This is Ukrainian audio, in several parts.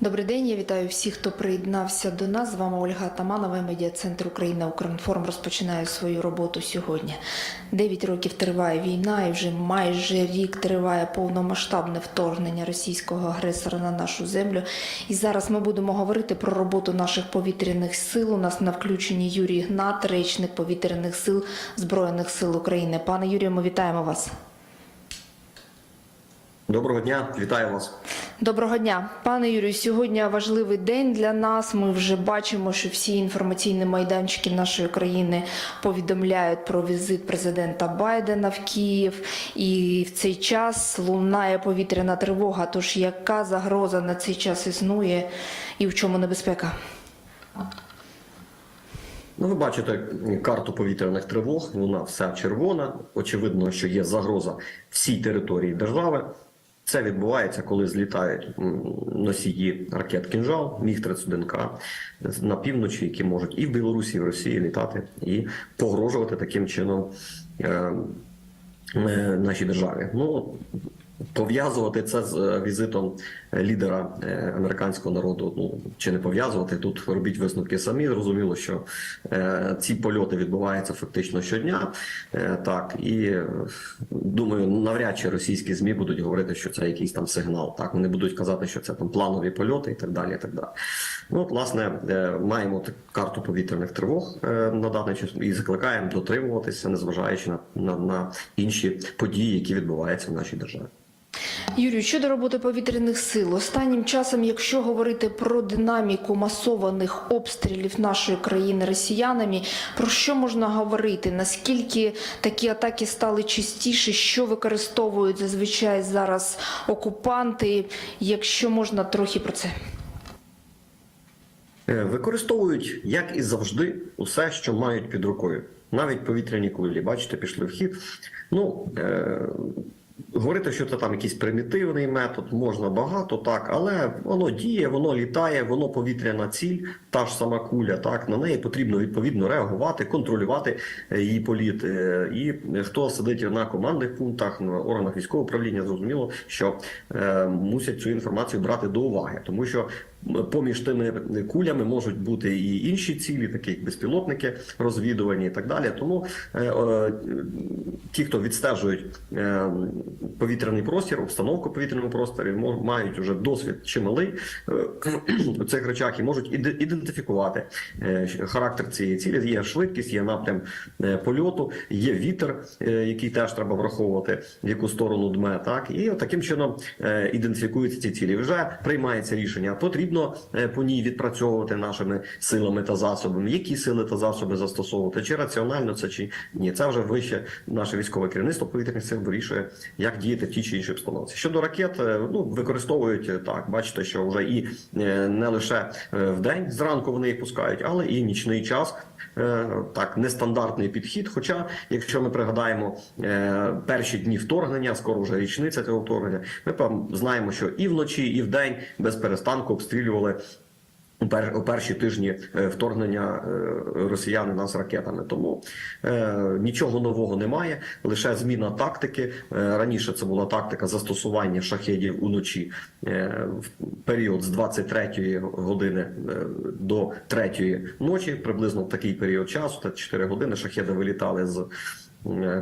Добрий день, я вітаю всіх, хто приєднався до нас. З вами Ольга Таманова, медіа-центр Україна Укрінформ розпочинає свою роботу сьогодні. Дев'ять років триває війна, і вже майже рік триває повномасштабне вторгнення російського агресора на нашу землю. І зараз ми будемо говорити про роботу наших повітряних сил. У нас на включенні Юрій Гнат, речник повітряних сил Збройних сил України. Пане Юрію, ми вітаємо вас. Доброго дня, вітаю вас. Доброго дня, пане Юрію. Сьогодні важливий день для нас. Ми вже бачимо, що всі інформаційні майданчики нашої країни повідомляють про візит президента Байдена в Київ, і в цей час лунає повітряна тривога. Тож яка загроза на цей час існує, і в чому небезпека? Ну, ви бачите карту повітряних тривог. Вона вся червона. Очевидно, що є загроза всій території держави. Це відбувається, коли злітають носії ракет кінжал, міг 31 к на півночі, які можуть і в Білорусі, і в Росії літати і погрожувати таким чином е, е, нашій державі. Ну пов'язувати це з е, візитом лідера е, американського народу. Ну чи не пов'язувати тут? Робіть висновки самі. Зрозуміло, що е, ці польоти відбуваються фактично щодня. Е, так і е, думаю, навряд чи російські змі будуть говорити, що це якийсь там сигнал. Так вони будуть казати, що це там планові польоти і так далі. І так далі. Ну от, власне, е, маємо карту повітряних тривог е, на даний час і закликаємо дотримуватися, незважаючи на, на, на інші події, які відбуваються в нашій державі. Юрію, щодо роботи повітряних сил, останнім часом, якщо говорити про динаміку масованих обстрілів нашої країни росіянами, про що можна говорити? Наскільки такі атаки стали частіше? Що використовують зазвичай зараз окупанти? Якщо можна трохи про це. Е, Використовують, як і завжди, усе, що мають під рукою. Навіть повітряні кулі, бачите, пішли в хід. Ну, е- говорити, що це там якийсь примітивний метод, можна багато, так, але воно діє, воно літає, воно повітряна ціль, та ж сама куля. Так, на неї потрібно відповідно реагувати, контролювати е, її політ. Е, І хто сидить на командних пунктах, на органах військового управління, зрозуміло, що е, мусять цю інформацію брати до уваги, тому що поміж тими кулями можуть бути і інші цілі, такі як безпілотники, розвідувані і так далі. Тому е, е, ті, хто відстежують е, повітряний простір, обстановку в повітряному просторі, мають вже досвід чималий е, у цих речах і можуть іде- ідентифікувати е, характер цієї цілі. Є швидкість, є напрям е, польоту, є вітер, е, який теж треба враховувати, в яку сторону дме. Так і таким чином е, ідентифікуються ці цілі. Вже приймається рішення. Потрібно е, по ній відпрацьовувати нашими силами та засобами. Які сили та засоби застосовувати? Чи раціонально це чи ні? Це вже вище наше військове керівництво повітряних сил вирішує, як діяти в тій чи іншій обстановці. Щодо ракет, е, ну використовують е, так. Бачите, що вже і е, не лише в день зранку вони їх пускають, але і нічний час. Так, нестандартний підхід. Хоча, якщо ми пригадаємо перші дні вторгнення, скоро вже річниця цього вторгнення, ми знаємо, що і вночі, і вдень без перестанку обстрілювали. У пер- у перші тижні е, вторгнення е, росіяни нас ракетами, тому е, нічого нового немає. Лише зміна тактики. Е, раніше це була тактика застосування шахедів уночі е, в період з 23 години до 3 ночі, приблизно в такий період часу, та 4 години шахеди вилітали з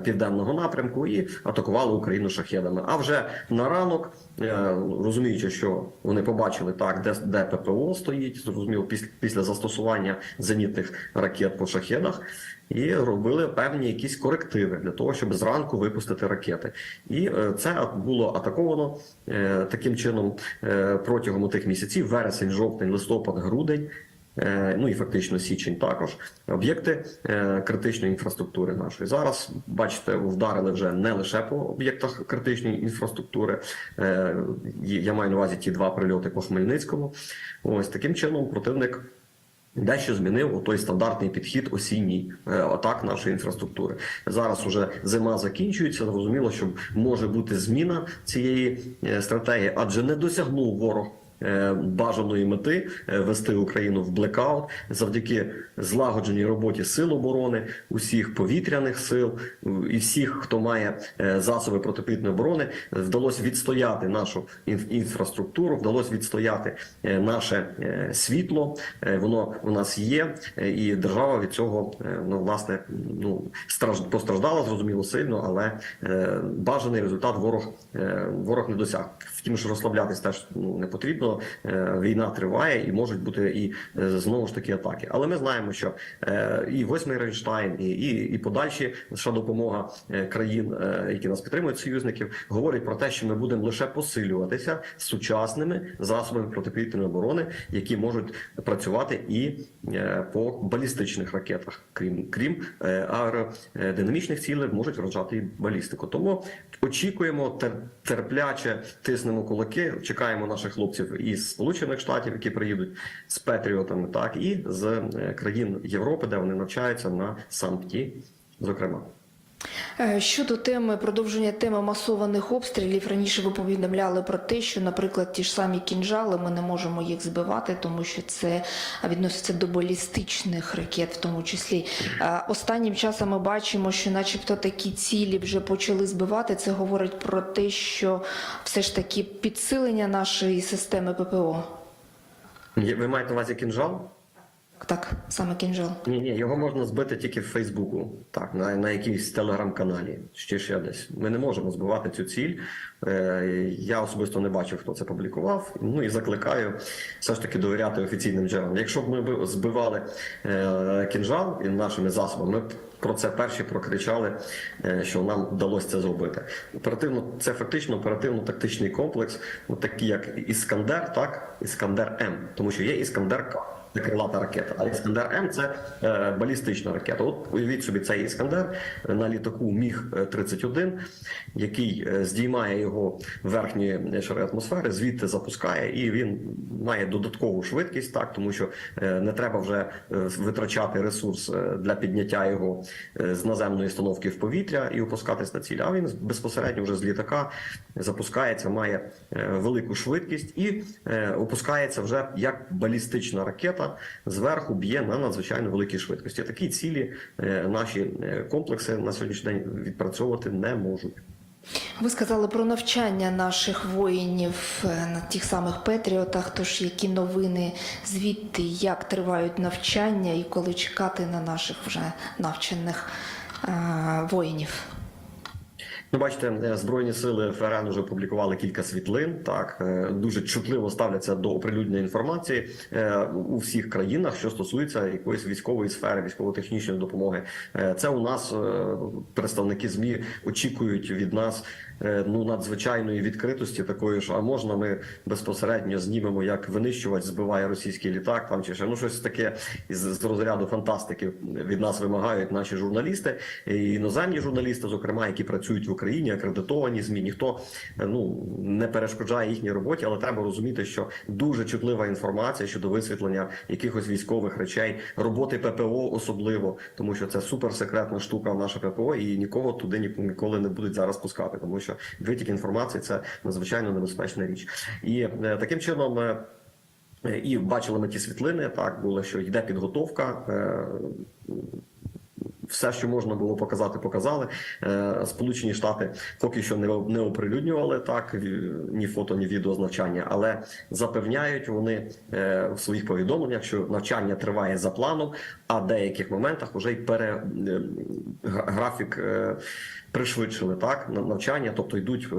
південного напрямку і атакували Україну шахедами. А вже на ранок, е, розуміючи, що вони побачили так, де, де ППО стоїть, зрозуміло, після, після застосування зенітних ракет по шахедах, і робили певні якісь корективи для того, щоб зранку випустити ракети. І е, це було атаковано е, таким чином е, протягом тих місяців: вересень, жовтень, листопад, грудень. Е, Ну і фактично січень також об'єкти е, критичної інфраструктури нашої зараз бачите, вдарили вже не лише по об'єктах критичної інфраструктури. Е, Я маю на увазі ті два прильоти по Хмельницькому. Ось таким чином противник. Дещо змінив той стандартний підхід осінній атак нашої інфраструктури. Зараз уже зима закінчується. Зрозуміло, що може бути зміна цієї стратегії, адже не досягнув ворог бажаної мети е, вести Україну в блекаут завдяки злагодженій роботі сил оборони, усіх повітряних сил і всіх, хто має е, засоби протиповітряної оборони, вдалося відстояти нашу інф- інфраструктуру, вдалося відстояти е, наше е, світло. Е, Воно у нас є, е, і держава від цього е, ну власне ну страж- постраждала зрозуміло сильно, але е, бажаний результат ворог е, ворог не досяг. Втім, що розслаблятись теж ну, не потрібно. Е, Війна триває і можуть бути і е, знову ж таки атаки. Але ми знаємо, що е, і восьмий Рейнштайн, і, і, і подальші лише допомога країн, які нас підтримують, союзників, говорять про те, що ми будемо лише посилюватися сучасними засобами протиповітряної оборони, які можуть працювати і по балістичних ракетах, крім крім аеродинамічних цілей, можуть вражати і балістику. Тому очікуємо тер- терпляче, тиснемо кулаки, чекаємо наших хлопців із Сполучених Штатів, які приїдуть з Петріотами, так і з е, країн Європи, де вони навчаються на сампті, зокрема. Е, Щодо теми продовження теми масованих обстрілів, раніше ви повідомляли про те, що, наприклад, ті ж самі кінжали, ми не можемо їх збивати, тому що це відноситься до балістичних ракет, в тому числі. Е, Останнім часом ми бачимо, що, начебто, такі цілі вже почали збивати. Це говорить про те, що все ж таки підсилення нашої системи ППО. Ви маєте на увазі кінжал? Так, саме кінжал. Ні, ні, його можна збити тільки в Фейсбуку, так, на, на якійсь телеграм-каналі, ще ще десь. Ми не можемо збивати цю ціль. Е, я особисто не бачив, хто це публікував. Ну і закликаю все ж таки довіряти офіційним джерелам. Якщо б ми збивали е, кінжал і нашими засобами, ми б про це перші прокричали, е, що нам вдалося це зробити. Оперативно, це фактично оперативно-тактичний комплекс, такий як Іскандер, так, Іскандер М, тому що є Іскандер К. Це крилата ракета. А Іскандер М це е, балістична ракета. От уявіть собі цей Іскандер на літаку Міг 31 який е, здіймає його верхні шари атмосфери, звідти запускає, і він має додаткову швидкість, так тому що е, не треба вже витрачати ресурс для підняття його з наземної установки в повітря і опускатись на ціль. А він безпосередньо вже з літака запускається, має велику швидкість і опускається вже як балістична ракета зверху б'є на надзвичайно великій швидкості. Такі цілі е, наші е, комплекси на сьогоднішній день відпрацьовувати не можуть. Ви сказали про навчання наших воїнів е, на тих самих Петріотах. Тож які новини звідти, як тривають навчання і коли чекати на наших вже навчених воїнів? Ну, бачите, е, збройні сили ФРН вже опублікували кілька світлин. Так е, дуже чутливо ставляться до оприлюдненої інформації е, у всіх країнах, що стосується якоїсь військової сфери, військово-технічної допомоги. Це у нас представники змі очікують від нас ну надзвичайної відкритості, такої ж, а можна ми безпосередньо знімемо, як винищувач збиває російський літак, там чи ще ну щось таке із з розряду фантастики від нас вимагають наші журналісти, і іноземні журналісти, зокрема, які працюють в Україні, акредитовані змі. Ніхто е, ну не перешкоджає їхній роботі, але треба розуміти, що дуже чутлива інформація щодо висвітлення якихось військових речей, роботи ППО особливо, тому що це суперсекретна штука в наше ППО, і нікого туди ні- ніколи не будуть зараз пускати, тому що витік інформації це надзвичайно небезпечна річ. І е, таким чином. е, Е, І бачили ми ті світлини. Так було, що йде підготовка. Е, Все, що можна було показати, показали. Е, Сполучені Штати поки що не, оприлюднювали так ні фото, ні відео з навчання, але запевняють вони е, в своїх повідомленнях, що навчання триває за планом, а в деяких моментах вже й пере е, графік е, пришвидшили так на навчання, тобто йдуть. е,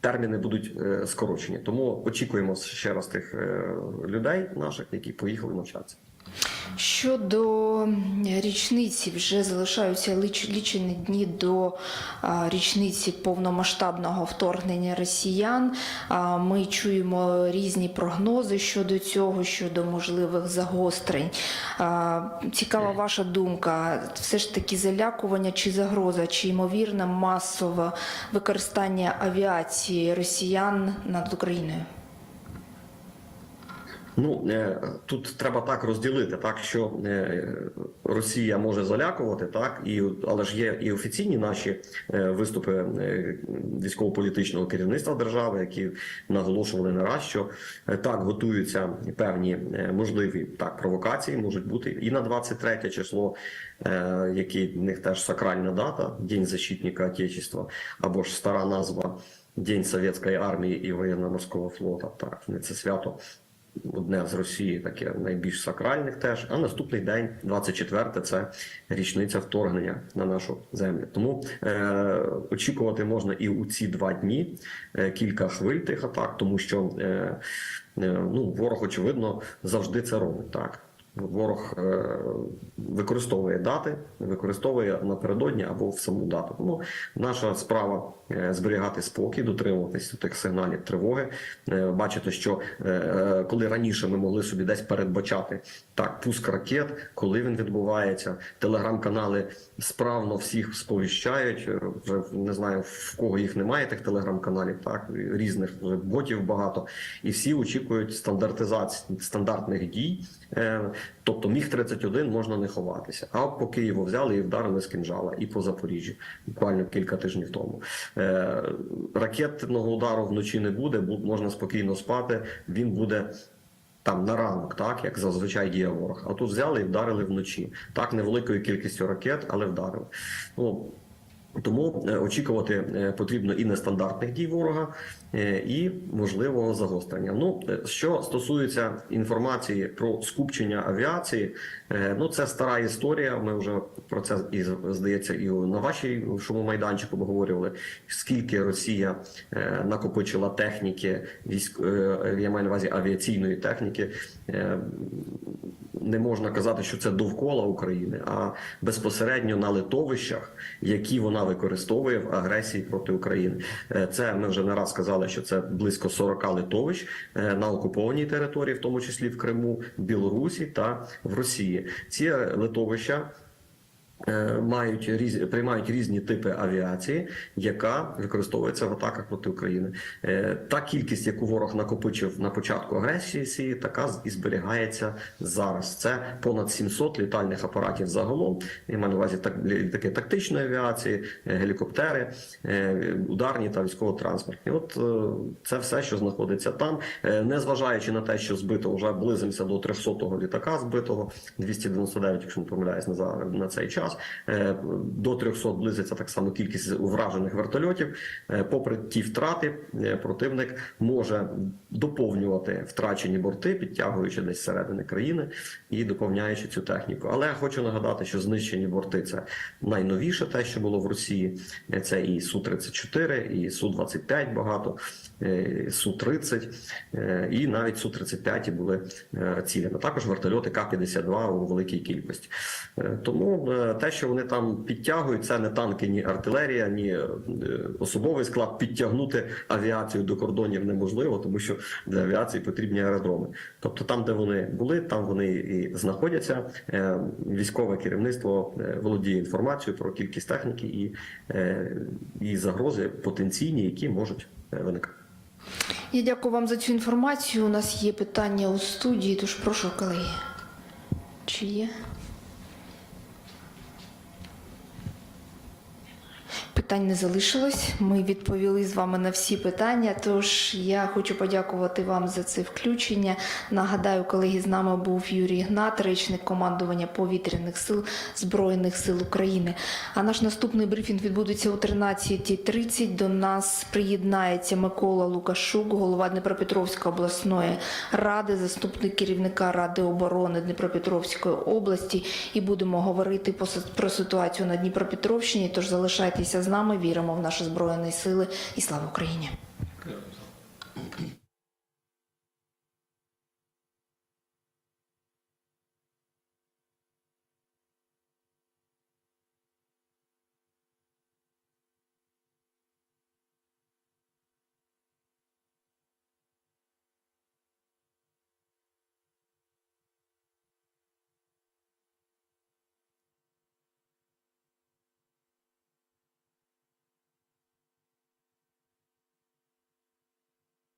терміни будуть е, скорочені. Тому очікуємо ще раз тих е, людей наших, які поїхали навчатися. Щодо річниці, вже залишаються ліч- лічені дні до річниці повномасштабного вторгнення росіян. А, Ми чуємо різні прогнози щодо цього, щодо можливих загострень. Цікава ваша думка. Все ж таки залякування чи загроза, чи ймовірне масове використання авіації росіян над Україною? Ну е, тут треба так розділити, так що е, Росія може залякувати, так і але ж є і офіційні наші е, виступи військово-політичного керівництва держави, які наголошували не раз, що так готуються певні можливі так провокації, можуть бути і на 23 число, який в них теж сакральна дата, День защитника Отечества, або ж стара назва. День Совєтської армії і воєнно-морського флота. Так, не це свято одне з Росії, таке найбільш сакральних теж. А наступний день, 24 це річниця вторгнення на нашу землю. Тому е, очікувати можна і у ці два дні е, кілька хвиль тих атак, тому що е, е, ну, ворог, очевидно, завжди це робить так. Ворог е, використовує дати, використовує напередодні або в саму дату. Тому наша справа зберігати спокій, дотримуватися тих сигналів тривоги. Е, Бачите, що е, е, коли раніше ми могли собі десь передбачати так, пуск ракет, коли він відбувається, телеграм-канали справно всіх сповіщають. Е, Вже не знаю в кого їх немає, тих телеграм-каналів, так різних ботів багато, і всі очікують стандартизації стандартних дій. Е, Тобто міг 31 можна не ховатися. А по Києву взяли і вдарили з кинжала, і по Запоріжжі, буквально кілька тижнів тому. Е, ракетного удару вночі не буде, бу- можна спокійно спати. Він буде. Там на ранок, так як зазвичай діє ворог. А тут взяли і вдарили вночі. Так, невеликою кількістю ракет, але вдарили. Ну тому е, очікувати е, потрібно і нестандартних дій ворога, е, і можливого загострення. Ну що стосується інформації про скупчення авіації, ну це стара історія. Ми вже про це і здається, і на вашій шому майданчику обговорювали. Скільки Росія накопичила техніки, військ я маю на увазі авіаційної техніки. Не можна казати, що це довкола України, а безпосередньо на литовищах, які вона використовує в агресії проти України. Е, Це ми вже не раз сказали, що це близько 40 литовищ е, на окупованій території, в тому числі в Криму, Білорусі та в Росії. Ці литовища мають різ... приймають різні типи авіації, яка використовується в атаках проти України. Е, Та кількість, яку ворог накопичив на початку агресії, така і зберігається зараз. Це понад 700 літальних апаратів загалом. Я маю на увазі так літаки тактичної авіації, е, гелікоптери, е, ударні та військово-транспортні. От е, це все, що знаходиться там, Е, незважаючи на те, що збито вже близимося до 300-го літака збитого, 299, якщо не помиляюсь, на на цей час. Е, До 300 близиться так само кількість вражених вертольотів. Е, Попри ті втрати, е, противник може доповнювати втрачені борти, підтягуючи десь зсередини країни і доповняючи цю техніку. Але я хочу нагадати, що знищені борти це найновіше те, що було в Росії. Це і су 34 і су 25 багато, су 30 е, і навіть су 35 були цілями. Також вертольоти К-52 у великій кількості. Тому те, що вони там підтягують, це не танки, ні артилерія, ні е, особовий склад. Підтягнути авіацію до кордонів неможливо, тому що для авіації потрібні аеродроми. Тобто, там, де вони були, там вони і знаходяться. Е, Військове керівництво е, володіє інформацією про кількість техніки і, і загрози потенційні, які можуть виникати. Я дякую вам за цю інформацію. У нас є питання у студії, тож прошу, колеги. Чи є? Питань не залишилось. Ми відповіли з вами на всі питання. Тож я хочу подякувати вам за це включення. Нагадаю, колеги, з нами був Юрій Гнат, речник командування повітряних сил Збройних сил України. А наш наступний брифінг відбудеться о 13.30. До нас приєднається Микола Лукашук, голова Дніпропетровської обласної ради, заступник керівника Ради оборони Дніпропетровської області. І будемо говорити про ситуацію на Дніпропетровщині. Тож залишайтеся з з нами. Віримо в наші збройні сили і слава Україні.